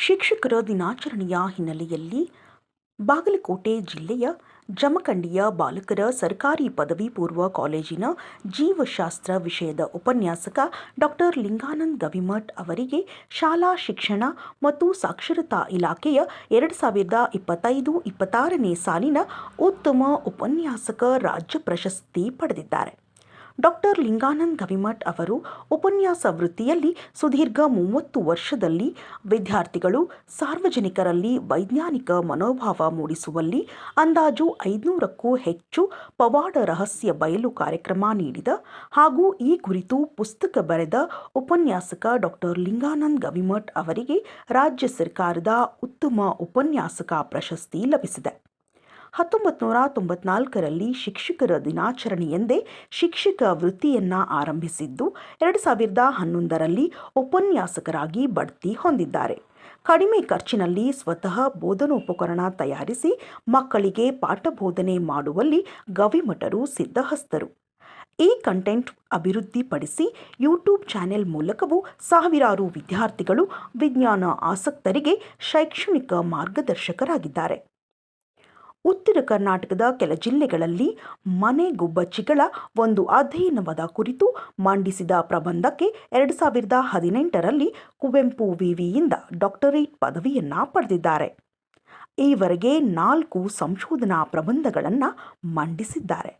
ಶಿಕ್ಷಕರ ದಿನಾಚರಣೆಯ ಹಿನ್ನೆಲೆಯಲ್ಲಿ ಬಾಗಲಕೋಟೆ ಜಿಲ್ಲೆಯ ಜಮಖಂಡಿಯ ಬಾಲಕರ ಸರ್ಕಾರಿ ಪದವಿ ಪೂರ್ವ ಕಾಲೇಜಿನ ಜೀವಶಾಸ್ತ್ರ ವಿಷಯದ ಉಪನ್ಯಾಸಕ ಡಾಕ್ಟರ್ ಲಿಂಗಾನಂದ್ ಗವಿಮಠ್ ಅವರಿಗೆ ಶಾಲಾ ಶಿಕ್ಷಣ ಮತ್ತು ಸಾಕ್ಷರತಾ ಇಲಾಖೆಯ ಎರಡು ಸಾವಿರದ ಇಪ್ಪತ್ತೈದು ಇಪ್ಪತ್ತಾರನೇ ಸಾಲಿನ ಉತ್ತಮ ಉಪನ್ಯಾಸಕ ರಾಜ್ಯ ಪ್ರಶಸ್ತಿ ಪಡೆದಿದ್ದಾರೆ. ಡಾಕ್ಟರ್ ಲಿಂಗಾನಂದ್ ಗವಿಮಠ್ ಅವರು ಉಪನ್ಯಾಸ ವೃತ್ತಿಯಲ್ಲಿ ಸುದೀರ್ಘ ಮೂವತ್ತು ವರ್ಷದಲ್ಲಿ ವಿದ್ಯಾರ್ಥಿಗಳು ಸಾರ್ವಜನಿಕರಲ್ಲಿ ವೈಜ್ಞಾನಿಕ ಮನೋಭಾವ ಮೂಡಿಸುವಲ್ಲಿ ಅಂದಾಜು ಐದುನೂರಕ್ಕೂ ಹೆಚ್ಚು ಪವಾಡ ರಹಸ್ಯ ಬಯಲು ಕಾರ್ಯಕ್ರಮ ನೀಡಿದ ಹಾಗೂ ಈ ಕುರಿತು ಪುಸ್ತಕ ಬರೆದ ಉಪನ್ಯಾಸಕ ಡಾಕ್ಟರ್ ಲಿಂಗಾನಂದ್ ಗವಿಮಠ್ ಅವರಿಗೆ ರಾಜ್ಯ ಸರ್ಕಾರದ ಉತ್ತಮ ಉಪನ್ಯಾಸಕ ಪ್ರಶಸ್ತಿ ಲಭಿಸಿದೆ. ಹತ್ತೊಂಬತ್ತು ನೂರ ತೊಂಬತ್ನಾಲ್ಕರಲ್ಲಿ ಶಿಕ್ಷಕರ ದಿನಾಚರಣೆಯೆಂದೇ ಶಿಕ್ಷಕ ವೃತ್ತಿಯನ್ನ ಆರಂಭಿಸಿದ್ದು, ಎರಡು ಸಾವಿರದ ಹನ್ನೊಂದರಲ್ಲಿ ಉಪನ್ಯಾಸಕರಾಗಿ ಬಡ್ತಿ ಹೊಂದಿದ್ದಾರೆ. ಕಡಿಮೆ ಖರ್ಚಿನಲ್ಲಿ ಸ್ವತಃ ಬೋಧನೋಪಕರಣ ತಯಾರಿಸಿ ಮಕ್ಕಳಿಗೆ ಪಾಠ ಬೋಧನೆ ಮಾಡುವಲ್ಲಿ ಗವಿಮಠರು ಸಿದ್ಧಹಸ್ತರು. ಈ ಕಂಟೆಂಟ್ ಅಭಿವೃದ್ಧಿಪಡಿಸಿ ಯೂಟ್ಯೂಬ್ ಚಾನೆಲ್ ಮೂಲಕವೂ ಸಾವಿರಾರು ವಿದ್ಯಾರ್ಥಿಗಳು ವಿಜ್ಞಾನ ಆಸಕ್ತರಿಗೆ ಶೈಕ್ಷಣಿಕ ಮಾರ್ಗದರ್ಶಕರಾಗಿದ್ದಾರೆ. ಉತ್ತರ ಕರ್ನಾಟಕದ ಕೆಲ ಜಿಲ್ಲೆಗಳಲ್ಲಿ ಮನೆ ಗುಬ್ಬಚ್ಚಿಗಳ ಒಂದು ಅಧ್ಯಯನವಾದ ಕುರಿತು ಮಂಡಿಸಿದ ಪ್ರಬಂಧಕ್ಕೆ ಎರಡು ಸಾವಿರದ ಹದಿನೆಂಟರಲ್ಲಿ ಕುವೆಂಪು ವಿವಿಯಿಂದ ಡಾಕ್ಟರೇಟ್ ಪದವಿಯನ್ನು ಪಡೆದಿದ್ದಾರೆ. ಈವರೆಗೆ ನಾಲ್ಕು ಸಂಶೋಧನಾ ಪ್ರಬಂಧಗಳನ್ನು ಮಂಡಿಸಿದ್ದಾರೆ.